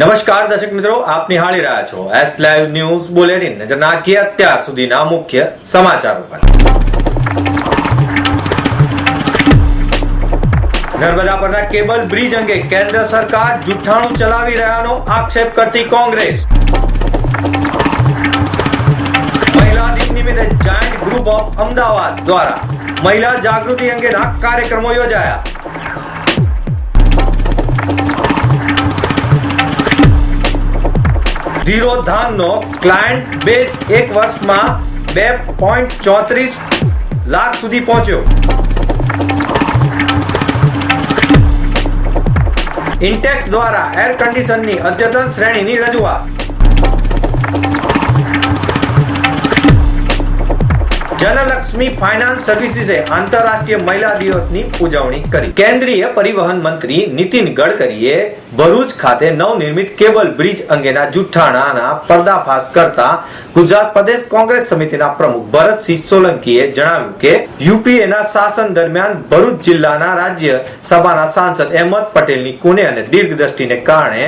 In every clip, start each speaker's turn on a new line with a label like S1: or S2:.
S1: નમસ્કાર દર્શક મિત્રો, આપ નિહાળી રહ્યા છો એસ લાઈવ ન્યૂઝ બુલેટિન નજર નાખીએ અત્યાર સુધીના મુખ્ય સમાચારો પર. નર્મદા પરના કેબલ બ્રિજ અંગે કેન્દ્ર સરકાર જુઠ્ઠાણું ચલાવી રહ્યાનો આક્ષેપ કરતી કોંગ્રેસ. મહિલા દિન નિમિત્તે જાયન્ટ ગ્રુપ ઓફ અમદાવાદ દ્વારા મહિલા જાગૃતિ અંગેના કાર્યક્રમો યોજાયા. ઝીરો ધાનનો ક્લાયન્ટ બેઝ એક વર્ષમાં બે પોઈન્ટ ચોત્રીસ લાખ સુધી પહોંચ્યો. ઇન્ટેક્સ દ્વારા એર કન્ડિશનની અદ્યતન શ્રેણીની રજૂઆત. જનલક્ષ્મી ફાઇનાન્સ સર્વિસીસે આંતરરાષ્ટ્રીય મહિલા દિવસની ઉજવણી કરી. કેન્દ્રીય પરિવહન મંત્રી નીતિન ગડકરીએ ભરૂચ ખાતે નવનિર્મિત કેબલ બ્રિજ અંગેના જુઠ્ઠાણાના પર્દાફાશ કરતા ગુજરાત પ્રદેશ કોંગ્રેસ સમિતિના પ્રમુખ ભરતસિંહ સોલંકીએ જણાવ્યું કે, યુપીએના શાસન દરમિયાન ભરૂચ જિલ્લાના રાજ્ય સભાના સાંસદ અહેમદ પટેલની કુને અને દીર્ઘદ્રષ્ટિને કારણે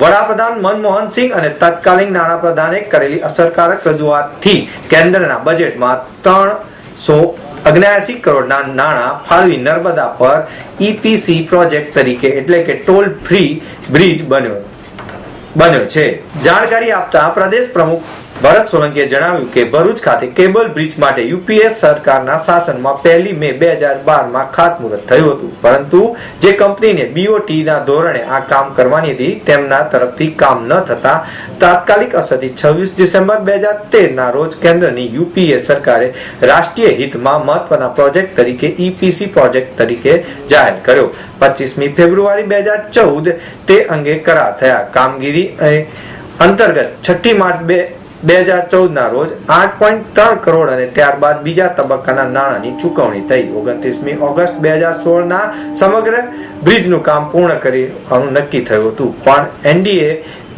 S1: વડાપ્રધાન મનમોહન સિંહ અને તત્કાલીન નાણાપ્રધાને કરેલી અસરકારક રજૂઆતથી કેન્દ્રના બજેટમાં ત્રણસો અગ્નાએસી કરોડના નાણાં ફાળવી નર્મદા પર ઈપીસી પ્રોજેક્ટ તરીકે એટલે કે ટોલ ફ્રી બ્રિજ બન્યો બન્યો છે. જાણકારી આપતા પ્રદેશ પ્રમુખ ભરત સોલંકીએ જણાવ્યું કે ભરૂચ ખાતે કેબલ બ્રિજ માટે યુપીએસ સરકારના શાસનમાં પહેલી મે બે હજાર બારમાં ખાતમુહૂર્ત થયું હતું. પરંતુ જે કંપનીને બીઓટીના ધોરણે આ કામ કરવાની હતી, તેમના તરફથી કામ ન થતા તાત્કાલિક અસરથી છવ્વીસ ડિસેમ્બર બે હજાર તેરના રોજ કેન્દ્રની યુપીએ સરકારે રાષ્ટ્રીય હિતમાં મહત્વના પ્રોજેક્ટ તરીકે ઈપીસી પ્રોજેક્ટ તરીકે જાહેર કર્યો. પચીસમી ફેબ્રુઆરી બે હજાર ચૌદ તે અંગે કરાર થયા. કામગીરી અંતર્ગત છઠ્ઠી માર્ચ બે બે હજાર ચૌદ ના રોજ આઠ પોઈન્ટ ત્રણ કરોડ અને ત્યારબાદ બીજા તબક્કાના નાણાંની ચૂકવણી થઈ. ઓગણત્રીસમી ઓગસ્ટ બે હજાર સોળ ના સમગ્ર બ્રિજનું કામ પૂર્ણ કરવાનું નક્કી થયું હતું. પણ એનડીએ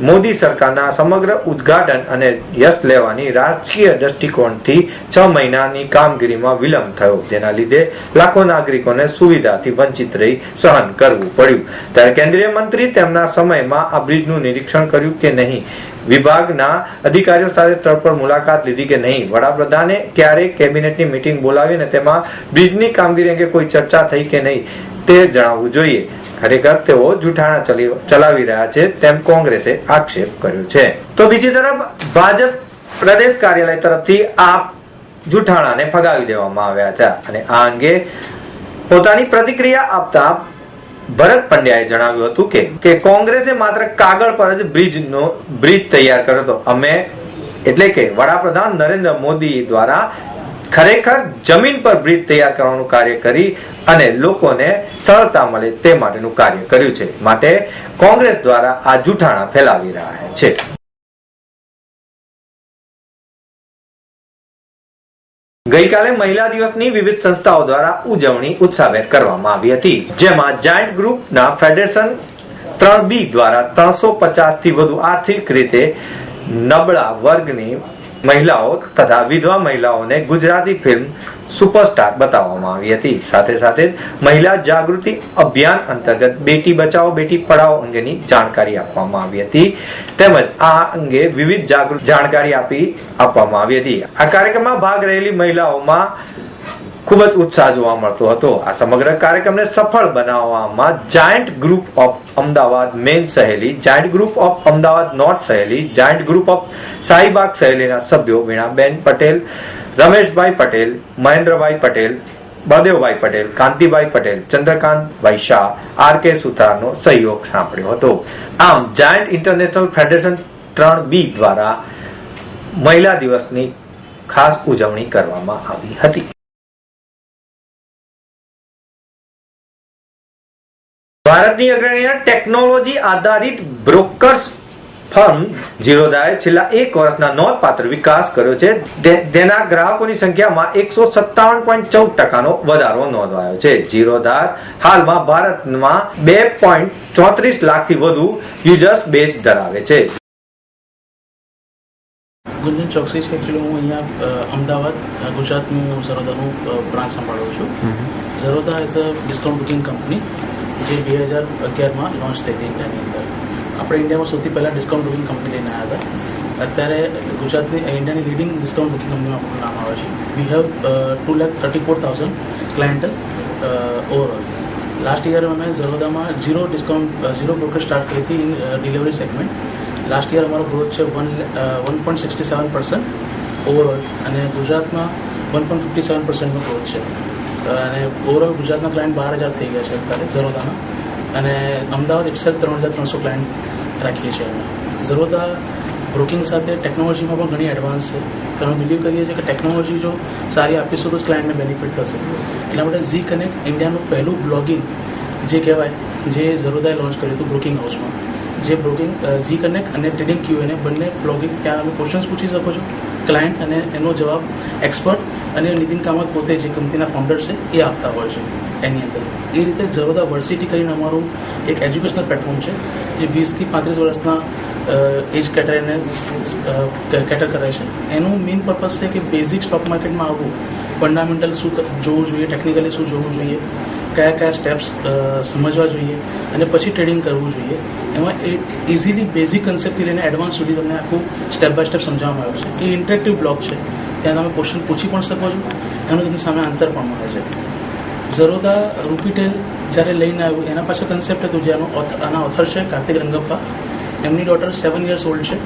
S1: મોદી સરકારના સમગ્ર ઉદ્ઘાટન અને યશ લેવાની રાજકીય દ્રષ્ટિકોણથી છ મહિનાની કામગીરીમાં વિલંબ થયો. જેના લીધે લાખો નાગરિકોને સુવિધાથી વંચિત રહી સહન કરવું પડ્યું. ત્યારે કેન્દ્રીય મંત્રી તેમના સમયમાં આ બ્રિજનું નિરીક્ષણ કર્યું કે નહીં. વિભાગના અધિકારીઓ સાથે સ્થળ પર મુલાકાત લીધી કે નહીં? વડાપ્રધાને ક્યારે કેબિનેટની મીટિંગ બોલાવી અને તેમાં બ્રિજની કામગીરી અંગે કોઈ ચર્ચા થઈ કે નહીં તે જણાવવું જોઈએ. ખરેખર તેઓ જૂઠાણા ચલી- ચલાવી રહ્યા છે તેમ કોંગ્રેસે આક્ષેપ કર્યો છે. તો બીજી તરફ ભાજપ પ્રદેશ કાર્યાલય તરફથી આ જૂઠાણાને ફગાવી દેવામાં આવ્યા હતા અને આ અંગે પોતાની પ્રતિક્રિયા આપતા ભરત પંડ્યાએ જણાવ્યું હતું કે કે કોંગ્રેસે માત્ર કાગળ પર જ બ્રિજનો, બ્રિજ તૈયાર કર્યો હતો. અમે, એટલે કે વડાપ્રધાન નરેન્દ્ર મોદી દ્વારા ખરેખર જમીન પર બ્રિજ તૈયાર કરવાનું કાર્ય કરી અને લોકોને સરળતા મળે તે માટેનું કાર્ય કર્યું છે. માટે કોંગ્રેસ દ્વારા આ જૂઠાણા ફેલાવી રહ્યા છે. ગઈકાલે મહિલા દિવસની વિવિધ સંસ્થાઓ દ્વારા ઉજવણી ઉત્સાહભેર કરવામાં આવી હતી. જેમાં જાયન્ટ ગ્રુપના ફેડરેશન ત્રણ બી દ્વારા ત્રણસો પચાસથી વધુ આર્થિક રીતે નબળા વર્ગની મહિલાઓ તથા વિધવા મહિલાઓને ગુજરાતી ફિલ્મ સુપરસ્ટાર બતાવવામાં આવી હતી. સાથે સાથે મહિલા જાગૃતિ અભિયાન અંતર્ગત બેટી બચાવો, બેટી પઢાઓ અંગેની જાણકારી આપવામાં આવી હતી. તેમજ આ અંગે વિવિધ જાગૃત, જાણકારી આપી આપવામાં આવી હતી. આ કાર્યક્રમમાં ભાગ રહેલી મહિલાઓમાં ખૂબ જ ઉત્સાહ જોવા મળતો હતો. આ સમગ્ર કાર્યક્રમને સફળ બનાવવામાં giant group of Ahmedabad main Saheli giant group of Ahmedabad north Saheli giant group of Shahibaug સહેલીના સભ્યો વીણાબેન પટેલ, રમેશભાઈ પટેલ, મહેન્દ્રભાઈ પટેલ, બળદેવભાઈ પટેલ, કાંતિભાઈ પટેલ, ચંદ્રકાંતભાઈ શાહ, આર કે સુથારનો સહયોગ સાંપડ્યો હતો. આમ જાયન્ટ ઇન્ટરનેશનલ ફેડરેશન ત્રણ બી દ્વારા મહિલા દિવસની ખાસ ઉજવણી કરવામાં આવી હતી. ભારતની અગ્રણીના ટેકનોલોજી આધારિત બ્રોકર્સ ફર્મ જીરોદાએ છેલ્લા એક વર્ષના નોંધપાત્ર વિકાસ કર્યો છે. તેના ગ્રાહકોની સંખ્યામાં એકસો સત્તાવન પોઈન્ટ ચૌદ ટકાનો વધારો નોંધાયો છે. ઝીરોધાર હાલમાં ભારતમાં બે પોઈન્ટ ચોત્રીસ લાખથી વધુ યુઝર્સ બેઝ ધરાવે છે.
S2: ગુંજન ચોકસી છે. એકચ્યુઅલી હું અહીંયા અમદાવાદ ગુજરાતનું ઝરોદાનું બ્રાન્ચ સંભાળું છું. Zerodha is a discount booking company જે બે હજાર અગિયારમાં લોન્ચ થઈ હતી ઇન્ડિયાની અંદર. આપણે ઇન્ડિયામાં સૌથી પહેલાં ડિસ્કાઉન્ટ બુકિંગ કંપની લઈને આવ્યા હતા. અત્યારે ગુજરાતની ઇન્ડિયાની લીડિંગ ડિસ્કાઉન્ટ બુકિંગ કંપનીમાં આપણું નામ આવે છે. We have two lakh thirty four thousand clientele overall last year અમે ઝરોદામાં zero discount zero broker start કરી હતી in delivery segment last year અમારો ગ્રોથ છે one one point sixty seven percent overall અને ગુજરાતમાં વન પોઈન્ટ ફિફ્ટી સેવન પર્સન્ટનો growth છે. અને ઓવરઓલ ગુજરાતના ક્લાયન્ટ બાર હજાર થઈ ગયા છે અત્યારે ઝરોદાના અને અમદાવાદ એકસઠ, ત્રણ હજાર ત્રણસો ક્લાયન્ટ રાખીએ છીએ અમે. ઝરોદા બ્રોકિંગ સાથે ટેકનોલોજીમાં પણ ઘણી એડવાન્સ છે. તો અમે બિલીવ કરીએ છીએ કે ટેકનોલોજી જો સારી આપીશું તો જ ક્લાયન્ટને બેનિફિટ થશે. એટલા માટે ઝી કનેક્ટ ઇન્ડિયાનું પહેલું બ્લોગિંગ જે કહેવાય, જે ઝરોદાએ લોન્ચ કર્યું હતું બ્રોકિંગ હાઉસમાં જે બ્રોકિંગ ઝી કનેક્ટ અને ટ્રેડિંગ ક્યુ એને બંને બ્લોગિંગ ત્યાં તમે ક્વેશ્ચન્સ પૂછી શકો છો. ક્લાયન્ટ અને એનો જવાબ એક્સપર્ટ અને નીતિન કામત પોતે જે કંપનીના ફાઉન્ડર છે, એ આપતા હોય છે એની અંદર. એ રીતે જરોદા વર્સિટી કરીને અમારું એક એજ્યુકેશનલ પ્લેટફોર્મ છે, જે વીસથી પાંત્રીસ વર્ષના એજ કેટેગરીને કેટર કરે છે. એનું મેઇન પર્પઝ છે કે બેઝિક સ્ટોક માર્કેટમાં આવવું ફંડામેન્ટલ શું જોવું જોઈએ ટેકનિકલી શું જોવું જોઈએ, કયા કયા સ્ટેપ્સ સમજવા જોઈએ, અને પછી ટ્રેડિંગ કરવું જોઈએ. એમાં એ ઇઝીલી બેઝિક કન્સેપ્ટથી લઈને એડવાન્સ સુધી તમને આખું સ્ટેપ બાય સ્ટેપ સમજાવવામાં આવ્યું છે. એ ઇન્ટરેક્ટિવ બ્લોક છે. ત્યાં તમે ક્વેશ્ચન પૂછી પણ શકો છો. એનો તમને સામે આન્સર પણ મળે છે. ઝરોદા રૂપીટેલ જ્યારે લઈને આવ્યું, એના પાછળ કન્સેપ્ટ હતું author- આના ઓથર છે, કાર્તિક રંગપ્પા. એમની ડોટર સેવન યર્સ ઓલ્ડ છે.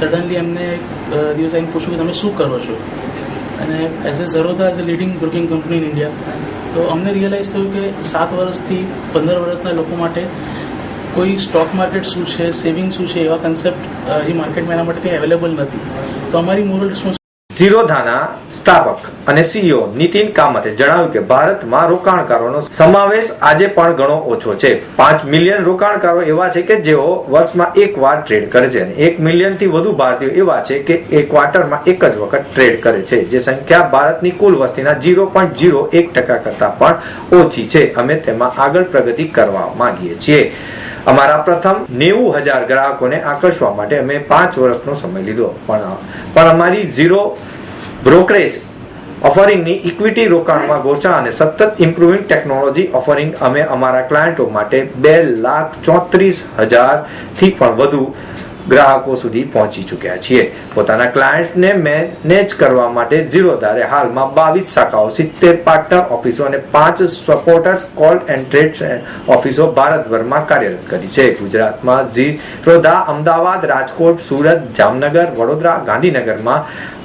S2: સડનલી એમને દિવસ દિવસે આવીને પૂછ્યું કે તમે શું કરો છો? અને as a Zerodha as a leading broking company in India તો અમને રિયલાઇઝ થયું કે સાત વર્ષથી પંદર વર્ષના લોકો માટે કોઈ સ્ટોક માર્કેટ શું છે સેવિંગ શું છે, એવા કન્સેપ્ટ હજી માર્કેટમાં એના માટે કંઈ અવેલેબલ નથી. તો અમારી મોરલ રિસ્પોન્સ
S1: ઝીરોધાના સ્થાપક અને સીઈઓ નીતિન કામતે જણાવ્યું કે ભારતમાં રોકાણકારોનો સમાવેશ આજે પણ ઘણો ઓછો છે. પાંચ મિલિયન રોકાણકારો એવા છે કે જેઓ વર્ષમાં એક વાર ટ્રેડ કરે છે અને એક મિલિયનથી વધુ ભારતીયો એવા છે કે એ ક્વાર્ટરમાં એક જ વખત ટ્રેડ કરે છે, જે સંખ્યા ભારતની કુલ વસ્તીના ઝીરો પોઈન્ટ ઝીરો એક ટકા કરતા પણ ઓછી છે. અમે તેમાં આગળ પ્રગતિ કરવા માંગીએ છીએ. અમારા પ્રથમ નેવું હજાર ગ્રાહકોને આકર્ષવા માટે અમે પાંચ વર્ષનો સમય લીધો. પણ પણ અમારી ઝીરો બ્રોકરેજ ઓફરિંગની ઇક્વિટી રોકાણમાં ઘોષણા અને સતત ઇમ્પ્રુવિંગ ટેકનોલોજી ઓફરિંગ અમે અમારા ક્લાયન્ટો માટે બે લાખ ચોત્રીસ હજારથી પણ વધુ ગ્રાહકો સુધી પહોંચી ચૂક્યા છીએ. પોતાના ક્લાયન્ટ્સને મેનેજ કરવા માટે ઝીરોધારે હાલમાં બાવીસ શાખાઓ, સિત્તેર પાર્ટનર ઓફિસો અને પાંચ સપોર્ટર્સ કોલ એન્ડ ટ્રેડ ઓફિસો ભારતભરમાં કાર્યરત કરી છે. ગુજરાતમાં ઝીરોધા અમદાવાદ, રાજકોટ, સુરત, જામનગર, વડોદરા, ગાંધીનગરમાં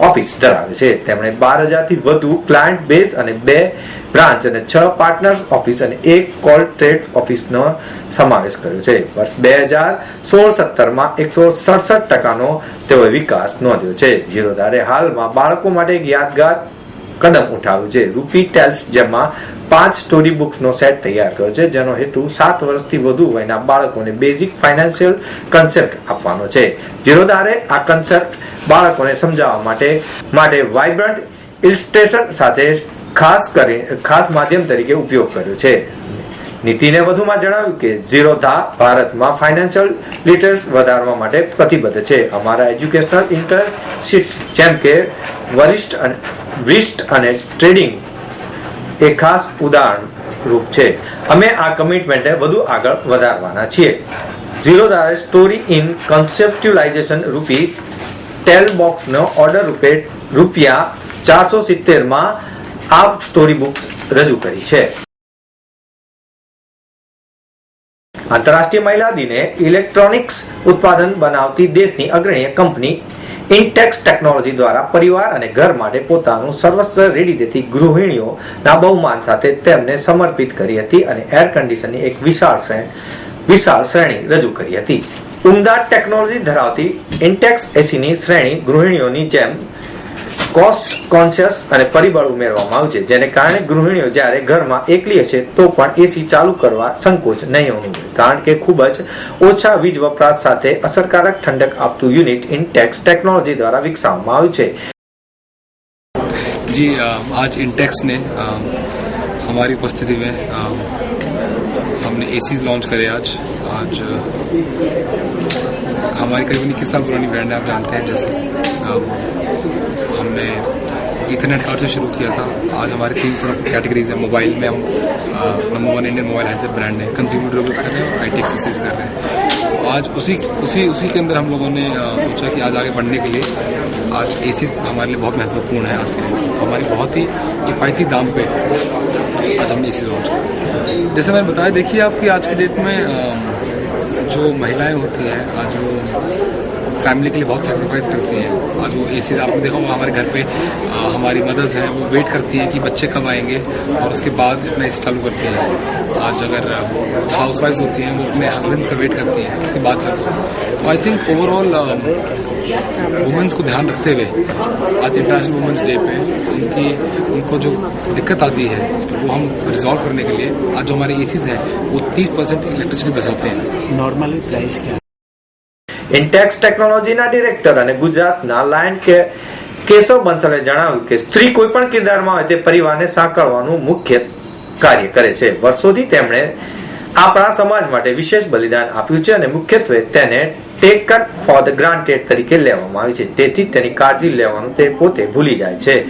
S1: ઓફિસ ધરાવે છે. તેમણે બાર હજારથી વધુ ક્લાયન્ટ બેઝ અને બે બ્રાન્ચ અને છ પાર્ટનર્સ ઓફિસ અને એક કોલ ટ્રેડ ઓફિસનો સમાવેશ કર્યો છે. વર્ષ બે હજાર સોળ સત્તરમાં એકસો સડસઠ ટકાનો તેઓએ વિકાસ નોંધ્યો છે. જીરોધારે હાલમાં બાળકો માટે એક યાદગાર કદમ ઉઠાવ્યું છે. રૂપી ટેલ્સ જેમાં પાંચ સ્ટોરી બુક્સનો સેટ તૈયાર કર્યો છે, જેનો હેતુ સાત વર્ષથી વધુ વયના બાળકોને બેઝિક ફાઇનાન્શિયલ કન્સેપ્ટ આપવાનો છે. જીરોધારે આ કન્સેપ્ટ બાળકોને સમજાવવા માટે માટે વાઇબ્રન્ટ ઇલિસ્ટ્રેશન સાથે ખાસ કરી, ખાસ માધ્યમ તરીકે ઉપયોગ કર્યો છે. નીતિને વધુમાં જણાવ્યું કે ઝીરો ધા ભારતમાં ફાઇનાન્શિયલ લિટરસ વધારવા માટે પ્રતિબદ્ધ છે. અમારા એજ્યુકેશનલ ઇન્ટર્નશીપ જેમ કે વરિષ્ઠ અને વિસ્ટ અને ટ્રેડિંગ એ ખાસ ઉદાહરણ રૂપ છે. અમે આ કમિટમેન્ટને વધુ આગળ વધારવાના છીએ. ઝીરો ધારે સ્ટોરી ઇન કન્સેપ્ટ્યુલાઇઝેશન રૂપી ટેલ બોક્સનો ઓર્ડર રૂપે રૂપિયા ચારસો સિત્તેરમાં આ સ્ટોરી બુક્સ રજૂ કરી છે. આંતરરાષ્ટ્રીય મહિલા દિને ઇલેક્ટ્રોનિક્સ ઉત્પાદન બનાવતી દેશની અગ્રણી કંપની ઇન્ટેક્સ ટેકનોલોજી દ્વારા પરિવાર અને ઘર માટે પોતાનું સર્વસ્વ રેડી દેતી ગૃહિણીઓના બહુમાન સાથે તેમને સમર્પિત કરી હતી અને એર કન્ડિશનની એક વિશાળ શ્રેણી વિશાળ શ્રેણી રજૂ કરી હતી. ઉમદા ટેકનોલોજી ધરાવતી ઇન્ટેક્સ એસીની શ્રેણી ગૃહિણીઓની જેમ કોસ્ટ કોન્શિયસ અને પરિબળ ઉમેરવામાં આવ્યું છે જેને કારણે ગૃહિણીઓ જ્યારે ઘરમાં એકલી હશે તો પણ એસી ચાલુ કરવા સંકોચ નહીં અનુભવે કારણ કે ખૂબ જ ઓછા વીજ વપરાશ સાથે અસરકારક ઠંડક આપતું યુનિટ ઇન્ટેક્સ ટેકનોલોજી દ્વારા વિકસાવવામાં આવ્યું છે
S3: जी अ, आज इंटेक्स ने अ, हमारी उपस्थिति में अ, हमने एसीज लॉन्च करे आज आज अ, हमारी करीबन इक्कीस साल पुरानी ब्रांड है आप जानते हैं जैसे अ, हमने इथरनेट कार्ड से शुरू किया था। आज हमारी तीन प्रोडक्ट कैटेगरीज है। मोबाइल में हम number one Indian mobile handset brand है। कंज्यूमर ड्यूरेबल्स कर रहे हैं आई टी एक्सेसरीज कर रहे हैं। तो आज उसी उसी उसी के अंदर हम लोगों ने सोचा कि आज आगे बढ़ने के लिए आज ए हमारे लिए बहुत महत्वपूर्ण है आज के लिए। तो हमारी बहुत ही किफ़ायती दाम पे आज हमने ए सी लॉन्च किया जैसे मैंने बताया, देखिए आपकी आज के डेट में जो महिलाएँ होती हैं, आज वो फैमिली के लिए बहुत सेक्रीफाइस करती हैं। आज वो ए आपने देखा होगा हमारे घर पे अ, हमारी मदर्स हैं वो वेट करती हैं कि बच्चे कब आएँगे और उसके बाद अपना ए चालू करती हैं। आज अगर हाउस वाइफ होती हैं वो अपने हस्बैंड का वेट करती हैं उसके बाद चलती हैं। तो आई थिंक ओवरऑल वुमेंस को ध्यान रखते हुए आज इंटरनेशनल वुमेंस डे पे उनकी उनको जो दिक्कत आती है वो हम रिजॉल्व करने के लिए आज जो हमारे ए हैं वो तीस परसेंट इलेक्ट्रिसिटी बचाते हैं।
S4: नॉर्मली प्राइस क्या
S1: ઇન્ટેક્સ ટેકનોલોજીના ડિરેક્ટર અને ગુજરાતના લાયન કે કેશવ બંસલે જણાવ્યું કે સ્ત્રી કોઈ પણ કિરદારમાં હોય તે પરિવારને સાંકળવાનું મુખ્ય કાર્ય કરે છે. વર્ષોથી તેમણે આપણા સમાજ માટે વિશેષ બલિદાન આપ્યું છે અને મુખ્યત્વે તેને ટેકન ફોર ધ ગ્રાન્ટેડ તરીકે લેવામાં આવે છે. તેથી તેની કાળજી લેવાનું તે પોતે ભૂલી જાય છે.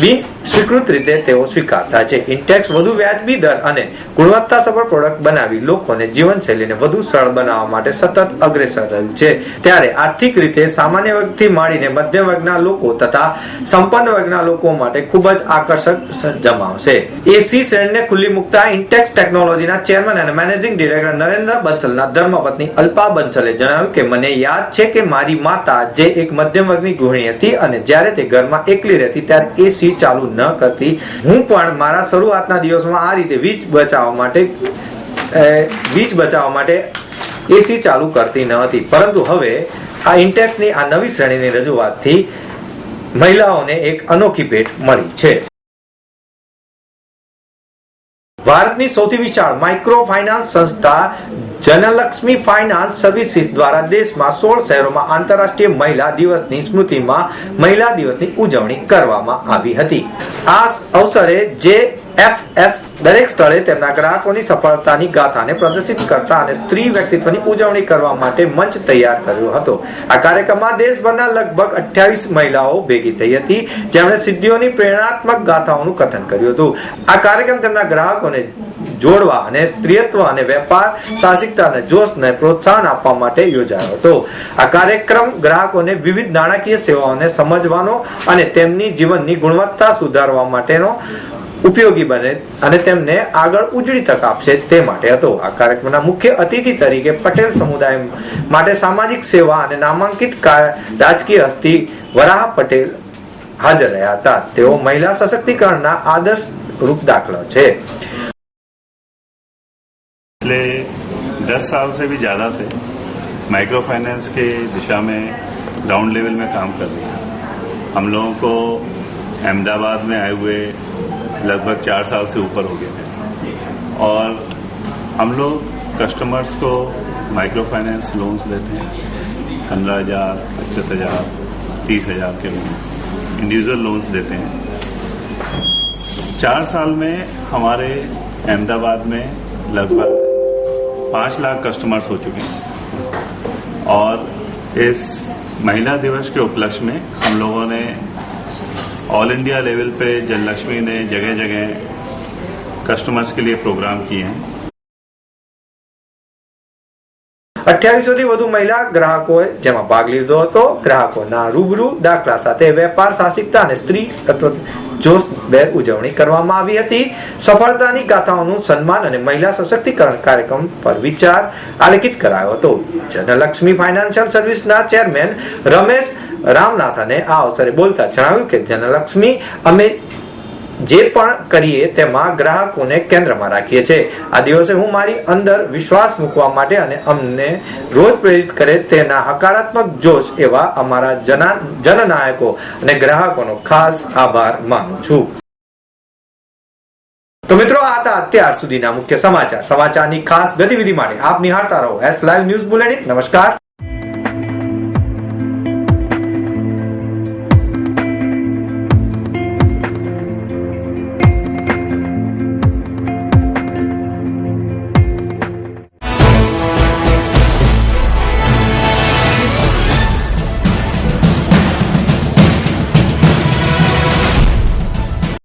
S1: બિન સ્વીકૃત રીતે તેઓ સ્વીકારતા છે. ઇન્ટેક્સ વધુ વ્યાજબી દર અને ગુણવત્તાસભર પ્રોડક્ટ બનાવી લોકોને જીવનશૈલીને વધુ સરળ બનાવવા માટે સતત અગ્રેસર રહ્યું છે. ત્યારે આર્થિક રીતે સામાન્ય વર્ગથી માંડીને મધ્યમ વર્ગના લોકો તથા સંપન્ન વર્ગના લોકો માટે ખૂબ જ આકર્ષક જમાવશે. એસી શ્રેણીને ખુલ્લી મુકતા ઇન્ટેક્સ ટેકનોલોજીના ચેરમેન અને મેનેજિંગ ડિરેક્ટર નરેન્દ્ર બંસલના ધર્મપત્ની અલ્પા બંસલે જણાવ્યું કે, મને યાદ છે કે મારી માતા જે એક મધ્યમ વર્ગની ગૃહિણી હતી અને જ્યારે તે ઘરમાં એકલી રહેતી, ત્યારે એસી ચાલુ ન કરતી. હું પણ મારા શરૂઆતના દિવસમાં આ રીતે વીજ બચાવવા માટે વીજ બચાવવા માટે એસી ચાલુ કરતી ન હતી. પરંતુ હવે આ ઇન્ટેક્સની આ નવી શ્રેણીની રજૂઆતથી મહિલાઓને એક અનોખી ભેટ મળી છે. ભારતની સૌથી વિશાળ માઇક્રો ફાઇનાન્સ સંસ્થા જનલક્ષ્મી ફાઇનાન્સ સર્વિસીસ દ્વારા દેશમાં સોળ શહેરોમાં આંતરરાષ્ટ્રીય મહિલા દિવસની સ્મૃતિમાં મહિલા દિવસની ઉજવણી કરવામાં આવી હતી. આ અવસરે જે એફએસ દરેક સ્થળે તેમના ગ્રાહકોની સફળતાની ગાથાને પ્રદર્શિત કરતા અને સ્ત્રી વ્યક્તિત્વની ઉજવણી કરવા માટે મંચ તૈયાર કર્યો હતો. આ કાર્યક્રમમાં દેશભરના લગભગ અઠ્યાવીસ મહિલાઓ ભેગી થઈ હતી. જેમણે સિદ્ધિઓની પ્રેરણાત્મક ગાથાઓનું કથન કર્યું હતું. આ કાર્યક્રમ તેમના ગ્રાહકોને જોડવા અને સ્ત્રીત્વ અને વેપાર, સાહસિકતા અને જોશને પ્રોત્સાહન આપવા માટે યોજાયો હતો. આ કાર્યક્રમ ગ્રાહકોને વિવિધ નાણાકીય સેવાઓને સમજવાનો અને તેમની જીવનની ગુણવત્તા સુધારવા માટેનો ઉપયોગી બને અને તેમને આગળ ઉજળી તક આપશે તે માટે હતો આ કાર્યક્રમના મુખ્ય અતિથિ તરીકે પટેલ સમુદાય માટે સામાજિક સેવા અને નામાંકિત કા- રાજકીય હસ્તી વરાહ પટેલ હાજર રહ્યા હતા તેઓ મહિલા સશક્તિકરણના આદર્શ રૂપ દાખલો છે
S5: पिछले दस साल से भी ज़्यादा से माइक्रो फाइनेंस के दिशा में ग्राउंड लेवल में काम कर रही है हम लोगों को अहमदाबाद में आए हुए लगभग चार साल से ऊपर हो गए थे और हम लोग कस्टमर्स को माइक्रो फाइनेंस लोन्स देते हैं। पंद्रह हज़ार, पच्चीस हज़ार, तीस हज़ार के लोन्स इंडिविजुअल लोन्स देते हैं। चार साल में हमारे अहमदाबाद में लगभग पाँच लाख कस्टमर्स हो चुके हैं। और इस महिला दिवस के उपलक्ष्य में हम लोगों ने ऑल इंडिया लेवल पे जनलक्ष्मी ने जगह जगह कस्टमर्स के लिए प्रोग्राम किए हैं
S1: અઠ્યાવીસો થી વધુ મહિલા ગ્રાહકોએ જેમાં ભાગ લીધો હતો ગ્રાહકોના રૂબરૂ દાખલા સાથે વેપાર સાહસિકતા અને સ્ત્રી તત્વ જોશભેર ઉજવણી કરવામાં આવી હતી સફળતાની ગાથાઓનું સન્માન અને મહિલા સશક્તિકરણ કાર્યક્રમ પર વિચાર આલેખિત કરાયો હતો જનલક્ષ્મી ફાઇનાન્શિયલ સર્વિસના ચેરમેન રમેશ રામનાથને આ અવસરે બોલતા જણાવ્યું કે, જનલક્ષ્મી, અમે જે પણ કરીએ તેમાં ગ્રાહકોને કેન્દ્રમાં રાખીએ છીએ. આ દિવસે હું મારી અંદર વિશ્વાસ મૂકવા માટે અને અમને રોજ પ્રેરિત કરે તેના હકારાત્મક જોશ એવા અમારા જનનાયકો અને ગ્રાહકોનો ખાસ આભાર માનું છું. તો મિત્રો, આ હતા અત્યાર સુધીના મુખ્ય સમાચાર. સમાચારની ખાસ ગતિવિધિ માટે આપ નિહાળતા રહો. એસ લાઈવ ન્યૂઝ બુલેટિન નમસ્કાર.